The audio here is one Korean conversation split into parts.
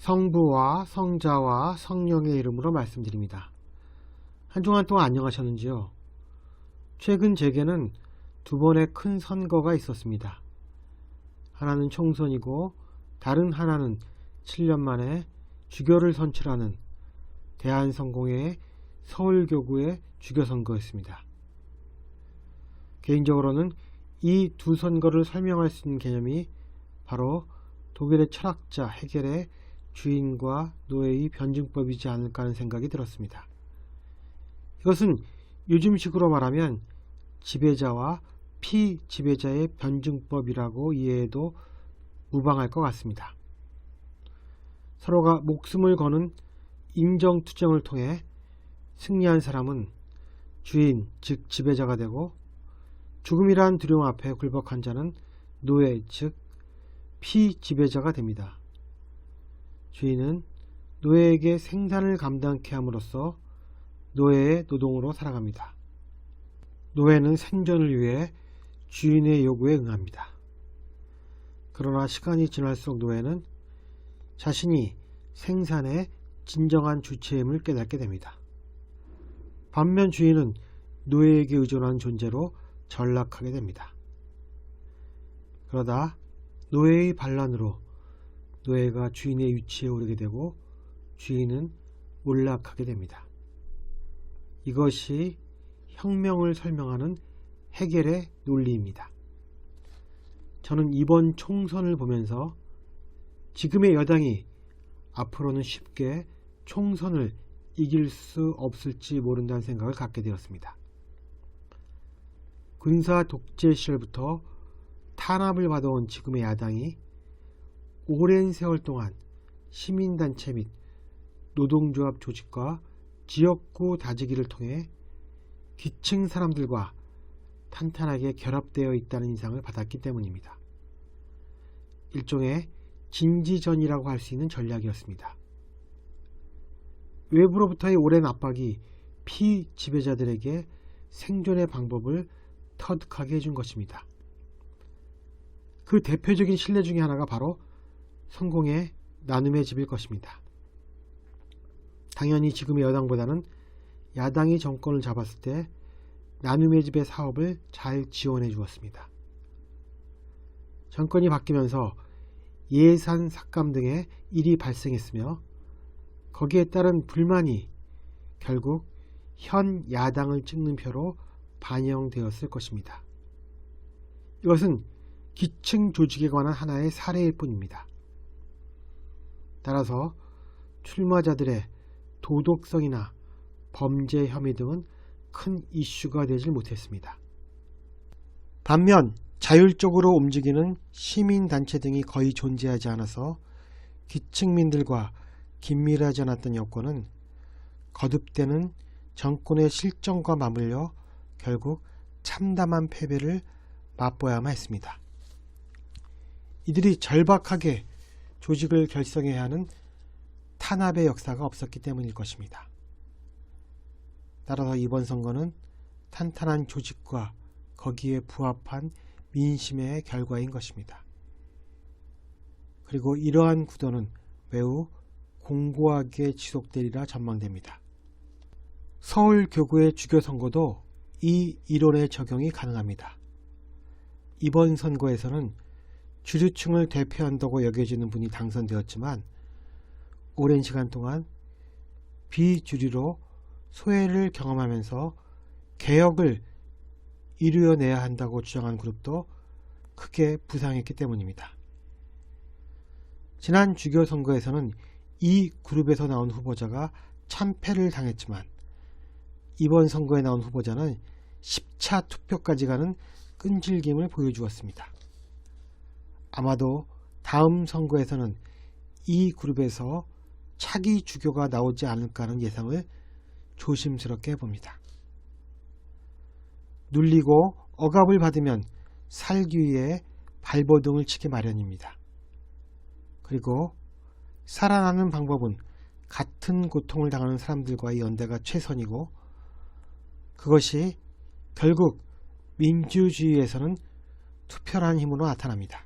성부와 성자와 성령의 이름으로 말씀드립니다. 한 주간 동안 안녕하셨는지요? 최근 제게는 두 번의 큰 선거가 있었습니다. 하나는 총선이고 다른 하나는 7년 만에 주교를 선출하는 대한성공회 서울교구의 주교선거였습니다. 개인적으로는 이 두 선거를 설명할 수 있는 개념이 바로 독일의 철학자 해겔의 주인과 노예의 변증법이지 않을까 하는 생각이 들었습니다. 이것은 요즘식으로 말하면 지배자와 피지배자의 변증법이라고 이해해도 무방할 것 같습니다. 서로가 목숨을 거는 임정투쟁을 통해 승리한 사람은 주인, 즉 지배자가 되고 죽음이란 두려움 앞에 굴복한 자는 노예, 즉 피지배자가 됩니다. 주인은 노예에게 생산을 감당케 함으로써 노예의 노동으로 살아갑니다. 노예는 생존을 위해 주인의 요구에 응합니다. 그러나 시간이 지날수록 노예는 자신이 생산의 진정한 주체임을 깨닫게 됩니다. 반면 주인은 노예에게 의존한 존재로 전락하게 됩니다. 그러다 노예의 반란으로 노예가 주인의 위치에 오르게 되고 주인은 몰락하게 됩니다. 이것이 혁명을 설명하는 해겔의 논리입니다. 저는 이번 총선을 보면서 지금의 여당이 앞으로는 쉽게 총선을 이길 수 없을지 모른다는 생각을 갖게 되었습니다. 군사 독재 시절부터 탄압을 받아온 지금의 야당이 오랜 세월 동안 시민단체 및 노동조합 조직과 지역구 다지기를 통해 기층 사람들과 탄탄하게 결합되어 있다는 인상을 받았기 때문입니다. 일종의 진지전이라고 할 수 있는 전략이었습니다. 외부로부터의 오랜 압박이 피지배자들에게 생존의 방법을 터득하게 해준 것입니다. 그 대표적인 신뢰 중의 하나가 바로 성공의 나눔의 집일 것입니다. 당연히 지금의 여당보다는 야당이 정권을 잡았을 때 나눔의 집의 사업을 잘 지원해 주었습니다. 정권이 바뀌면서 예산 삭감 등의 일이 발생했으며 거기에 따른 불만이 결국 현 야당을 찍는 표로 반영되었을 것입니다. 이것은 기층 조직에 관한 하나의 사례일 뿐입니다. 따라서 출마자들의 도덕성이나 범죄 혐의 등은 큰 이슈가 되질 못했습니다. 반면 자율적으로 움직이는 시민단체 등이 거의 존재하지 않아서 기층민들과 긴밀하지 않았던 여권은 거듭되는 정권의 실정과 맞물려 결국 참담한 패배를 맛보야만 했습니다. 이들이 절박하게 조직을 결성해야 하는 탄압의 역사가 없었기 때문일 것입니다. 따라서 이번 선거는 탄탄한 조직과 거기에 부합한 민심의 결과인 것입니다. 그리고 이러한 구도는 매우 공고하게 지속되리라 전망됩니다. 서울 교구의 주교 선거도 이 이론의 적용이 가능합니다. 이번 선거에서는 주류층을 대표한다고 여겨지는 분이 당선되었지만 오랜 시간 동안 비주류로 소외를 경험하면서 개혁을 이루어내야 한다고 주장한 그룹도 크게 부상했기 때문입니다. 지난 주교 선거에서는 이 그룹에서 나온 후보자가 참패를 당했지만 이번 선거에 나온 후보자는 10차 투표까지 가는 끈질김을 보여주었습니다. 아마도 다음 선거에서는 이 그룹에서 차기 주교가 나오지 않을까 하는 예상을 조심스럽게 해봅니다. 눌리고 억압을 받으면 살기 위해 발버둥을 치기 마련입니다. 그리고 살아나는 방법은 같은 고통을 당하는 사람들과의 연대가 최선이고 그것이 결국 민주주의에서는 투표라는 힘으로 나타납니다.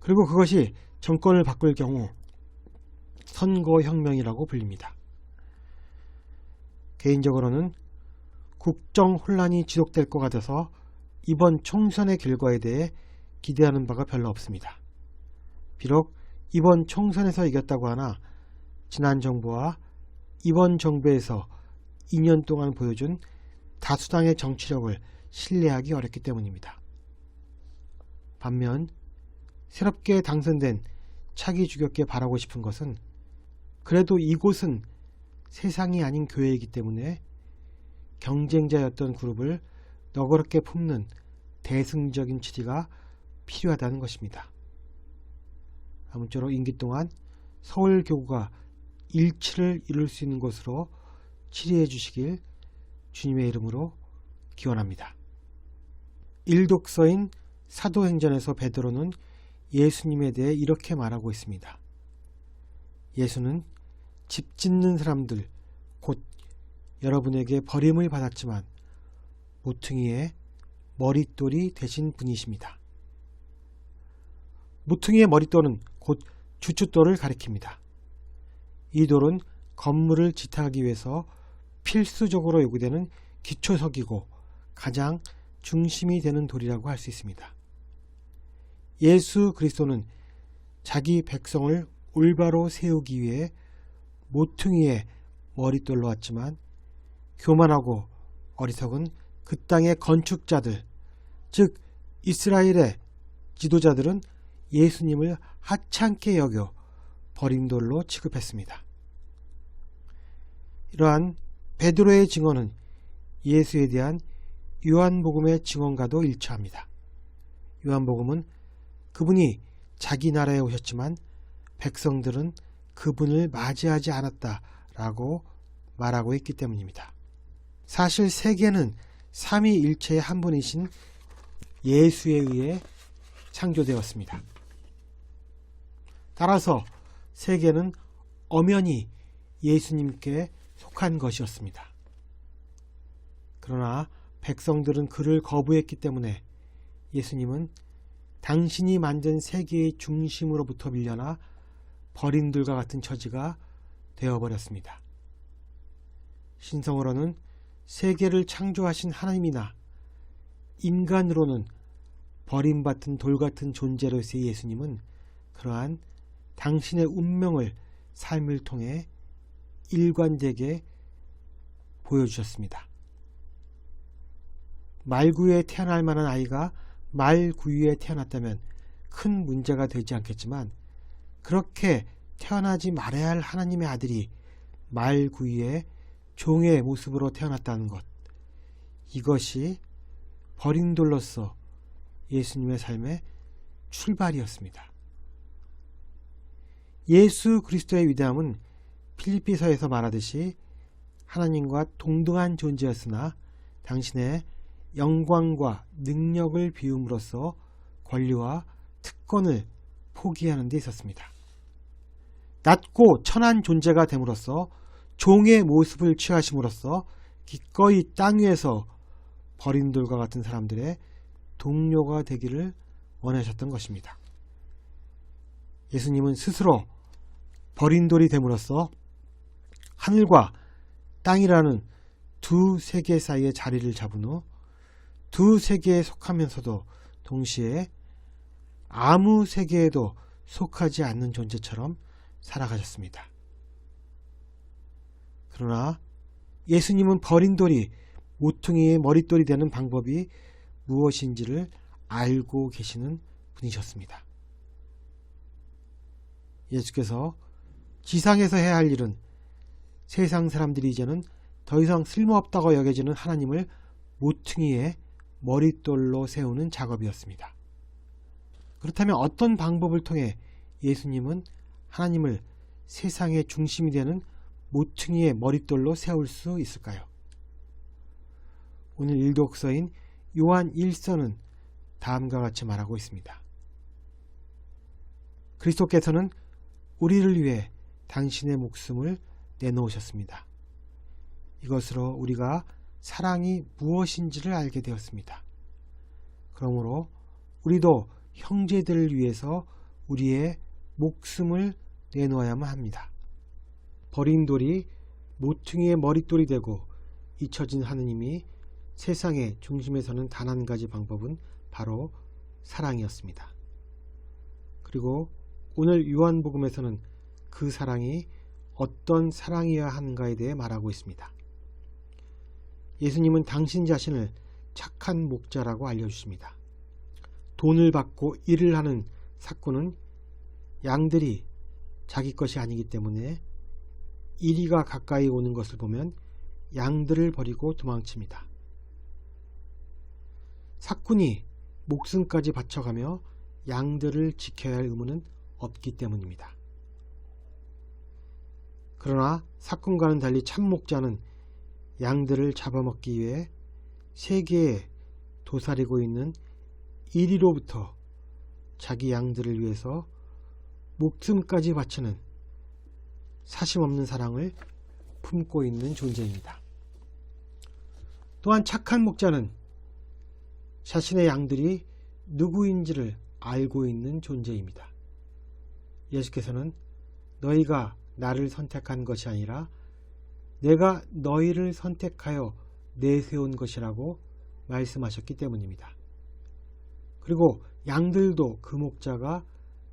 그리고 그것이 정권을 바꿀 경우 선거혁명이라고 불립니다. 개인적으로는 국정 혼란이 지속될 것 같아서 이번 총선의 결과에 대해 기대하는 바가 별로 없습니다. 비록 이번 총선에서 이겼다고 하나 지난 정부와 이번 정부에서 2년 동안 보여준 다수당의 정치력을 신뢰하기 어렵기 때문입니다. 반면 새롭게 당선된 차기 주격께 바라고 싶은 것은 그래도 이곳은 세상이 아닌 교회이기 때문에 경쟁자였던 그룹을 너그럽게 품는 대승적인 취지가 필요하다는 것입니다. 아무쪼록 임기 동안 서울 교구가 일치를 이룰 수 있는 것으로 치리해 주시길 주님의 이름으로 기원합니다. 일독서인 사도행전에서 베드로는 예수님에 대해 이렇게 말하고 있습니다. 예수는 집 짓는 사람들 곧 여러분에게 버림을 받았지만 모퉁이의 머릿돌이 되신 분이십니다. 모퉁이의 머릿돌은 곧 주춧돌을 가리킵니다. 이 돌은 건물을 지탱하기 위해서 필수적으로 요구되는 기초석이고 가장 중심이 되는 돌이라고 할 수 있습니다. 예수 그리스도는 자기 백성을 올바로 세우기 위해 모퉁이의 머릿돌로 왔지만 교만하고 어리석은 그 땅의 건축자들, 즉 이스라엘의 지도자들은 예수님을 하찮게 여겨 버림돌로 취급했습니다. 이러한 베드로의 증언은 예수에 대한 요한복음의 증언과도 일치합니다. 요한복음은 그분이 자기 나라에 오셨지만 백성들은 그분을 맞이하지 않았다라고 말하고 있기 때문입니다. 사실 세계는 삼위일체의 한 분이신 예수에 의해 창조되었습니다. 따라서 세계는 엄연히 예수님께 속한 것이었습니다. 그러나 백성들은 그를 거부했기 때문에 예수님은 당신이 만든 세계의 중심으로부터 밀려나 버린들과 같은 처지가 되어버렸습니다. 신성으로는 세계를 창조하신 하나님이나 인간으로는 버림받은 돌 같은 존재로서의 예수님은 그러한 당신의 운명을 삶을 통해 일관되게 보여주셨습니다. 말구에 태어날 만한 아이가 말 구유에 태어났다면 큰 문제가 되지 않겠지만 그렇게 태어나지 말아야 할 하나님의 아들이 말 구유에 종의 모습으로 태어났다는 것 이것이 버린 돌로서 예수님의 삶의 출발이었습니다. 예수 그리스도의 위대함은 필리피서에서 말하듯이 하나님과 동등한 존재였으나 당신의 영광과 능력을 비움으로써 권리와 특권을 포기하는 데 있었습니다. 낮고 천한 존재가 됨으로써 종의 모습을 취하심으로써 기꺼이 땅 위에서 버린돌과 같은 사람들의 동료가 되기를 원하셨던 것입니다. 예수님은 스스로 버린돌이 됨으로써 하늘과 땅이라는 두 세계 사이의 자리를 잡은 후 두 세계에 속하면서도 동시에 아무 세계에도 속하지 않는 존재처럼 살아가셨습니다. 그러나 예수님은 버린 돌이 모퉁이의 머릿돌이 되는 방법이 무엇인지를 알고 계시는 분이셨습니다. 예수께서 지상에서 해야 할 일은 세상 사람들이 이제는 더 이상 쓸모없다고 여겨지는 하나님을 모퉁이에 머릿돌로 세우는 작업이었습니다. 그렇다면 어떤 방법을 통해 예수님은 하나님을 세상의 중심이 되는 모퉁이의 머릿돌로 세울 수 있을까요? 오늘 일독서인 요한 1서는 다음과 같이 말하고 있습니다. 그리스도께서는 우리를 위해 당신의 목숨을 내놓으셨습니다. 이것으로 우리가 사랑이 무엇인지를 알게 되었습니다. 그러므로 우리도 형제들을 위해서 우리의 목숨을 내놓아야만 합니다. 버린 돌이 모퉁이의 머릿돌이 되고 잊혀진 하느님이 세상의 중심에 서는 단 한 가지 방법은 바로 사랑이었습니다. 그리고 오늘 요한복음에서는 그 사랑이 어떤 사랑이어야 하는가에 대해 말하고 있습니다. 예수님은 당신 자신을 착한 목자라고 알려주십니다. 돈을 받고 일을 하는 사꾼은 양들이 자기 것이 아니기 때문에 이리가 가까이 오는 것을 보면 양들을 버리고 도망칩니다. 사꾼이 목숨까지 바쳐가며 양들을 지켜야 할 의무는 없기 때문입니다. 그러나 사꾼과는 달리 참목자는 양들을 잡아먹기 위해 세계에 도사리고 있는 이리로부터 자기 양들을 위해서 목숨까지 바치는 사심없는 사랑을 품고 있는 존재입니다. 또한 착한 목자는 자신의 양들이 누구인지를 알고 있는 존재입니다. 예수께서는 너희가 나를 선택한 것이 아니라 내가 너희를 선택하여 내세운 것이라고 말씀하셨기 때문입니다. 그리고 양들도 그 목자가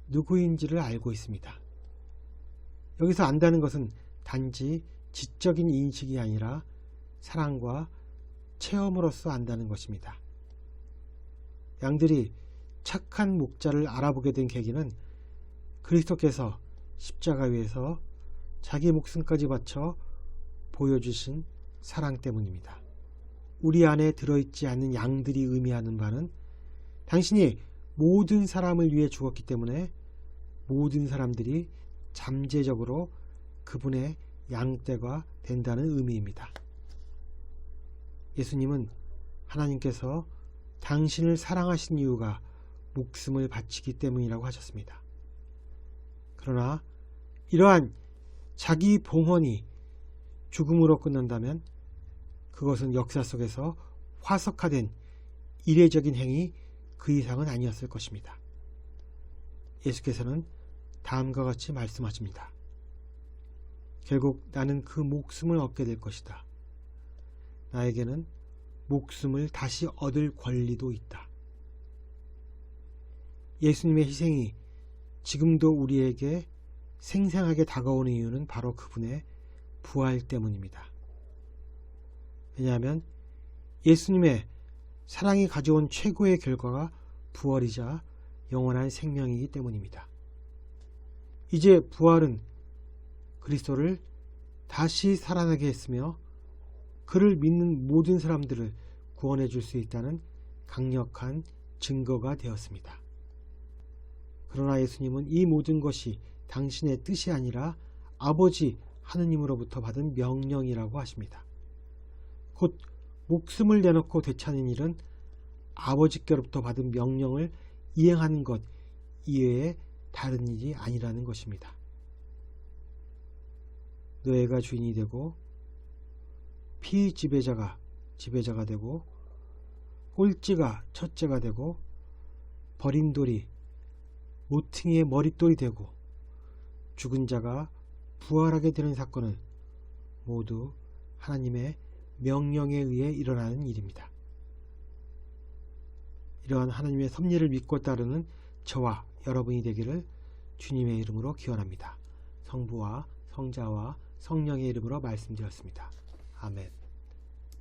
누구인지를 알고 있습니다. 여기서 안다는 것은 단지 지적인 인식이 아니라 사랑과 체험으로서 안다는 것입니다. 양들이 착한 목자를 알아보게 된 계기는 그리스도께서 십자가 위에서 자기 목숨까지 바쳐 보여주신 사랑 때문입니다. 우리 안에 들어있지 않는 양들이 의미하는 바는 당신이 모든 사람을 위해 죽었기 때문에 모든 사람들이 잠재적으로 그분의 양떼가 된다는 의미입니다. 예수님은 하나님께서 당신을 사랑하신 이유가 목숨을 바치기 때문이라고 하셨습니다. 그러나 이러한 자기 봉헌이 죽음으로 끝난다면 그것은 역사 속에서 화석화된 이례적인 행위 그 이상은 아니었을 것입니다. 예수께서는 다음과 같이 말씀하십니다. 결국 나는 그 목숨을 얻게 될 것이다. 나에게는 목숨을 다시 얻을 권리도 있다. 예수님의 희생이 지금도 우리에게 생생하게 다가오는 이유는 바로 그분의 부활 때문입니다. 왜냐하면 예수님의 사랑이 가져온 최고의 결과가 부활이자 영원한 생명이기 때문입니다. 이제 부활은 그리스도를 다시 살아나게 했으며 그를 믿는 모든 사람들을 구원해 줄 수 있다는 강력한 증거가 되었습니다. 그러나 예수님은 이 모든 것이 당신의 뜻이 아니라 아버지 하느님으로부터 받은 명령이라고 하십니다. 곧 목숨을 내놓고 되찾는 일은 아버지께로부터 받은 명령을 이행하는 것 이외에 다른 일이 아니라는 것입니다. 노예가 주인이 되고 피지배자가 지배자가 되고 꼴찌가 첫째가 되고 버린 돌이 모퉁이의 머릿돌이 되고 죽은 자가 부활하게 되는 사건은 모두 하나님의 명령에 의해 일어나는 일입니다. 이러한 하나님의 섭리를 믿고 따르는 저와 여러분이 되기를 주님의 이름으로 기원합니다. 성부와 성자와 성령의 이름으로 말씀드렸습니다. 아멘.